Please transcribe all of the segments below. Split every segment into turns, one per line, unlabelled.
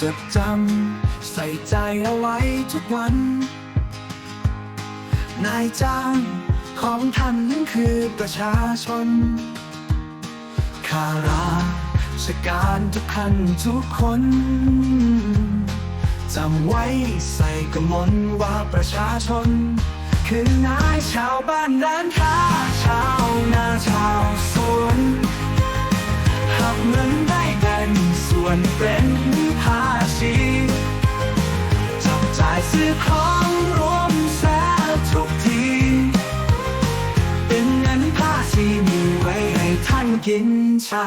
จดจำใส่ใจเอาไว้ทุกวัน นายจ้างของท่านนั้นคือประชาชนข้าราชการทุกท่านทุกคนจำไว้ใส่กระมนว่าประชาชน คือนายชาวบ้านร้านค้าชาวนาชาวส ซื้อของรวมแสนทุกที เป็นเงินผ้าที่มีไว้ให้ท่านกินใช้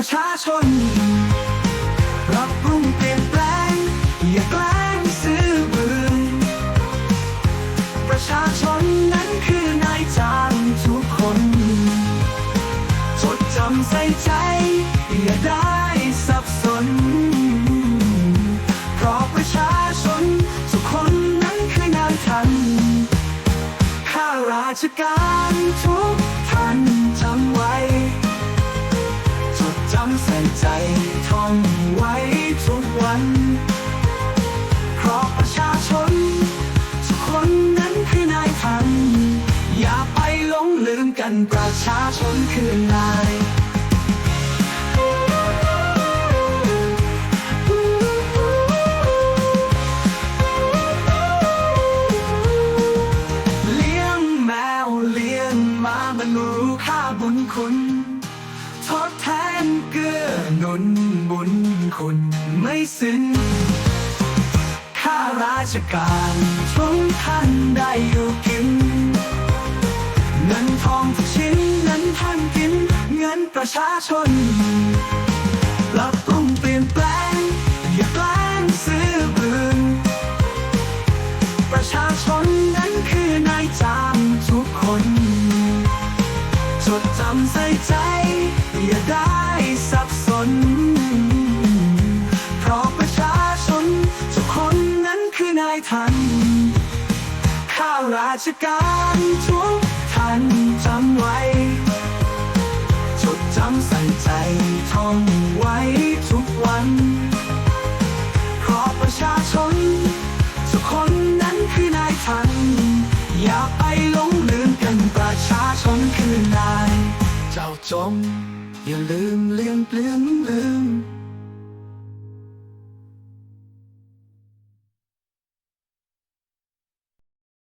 ประชาชน รับปรุงเปลี่ยนแปลง อย่าแกล้งซื้อบืนประชาชนนั้นคือนายจ้างทุกคน จดจำใส่ใจ อย่าได้สับสน เพราะประชาชนทุกคนนั้นคือนายท่านข้าราชการทุก จดจำใส่ใจท่องไว้ทุกวัน เพราะประชาชน ทุกคนนั้นคือนายท่านอย่าไปหลงลืมกันประชาชนคือนายเลี้ยงแมวเลี้ยงหมามันรู้ค่าบุญคุณ ทดแทน เกื้อหนุนบุญคุณไม่สิ้นข้าราชการทุกท่านได้อยู่กินเงินทองทุกชิ้นนั้นท่านกินเงินประชาชนปรับปรุงเปลี่ยนแปลง อย่าแกล้งซื้อบืนประชาชนนั้นคือนายจ้างทุกคน จดจำใส่ใจ อย่าได้สับสน เพราะประชาชนทุกคนนั้นคือนายท่านข้าราชการทุกท่านจำไว้จดจำใส่ใจท่องไว้ทุกวัน เพราะประชาชนทุกคนนั้นคือนายท่านอยาไจ้าจงอย่าลืมเลือนเปลือนลืม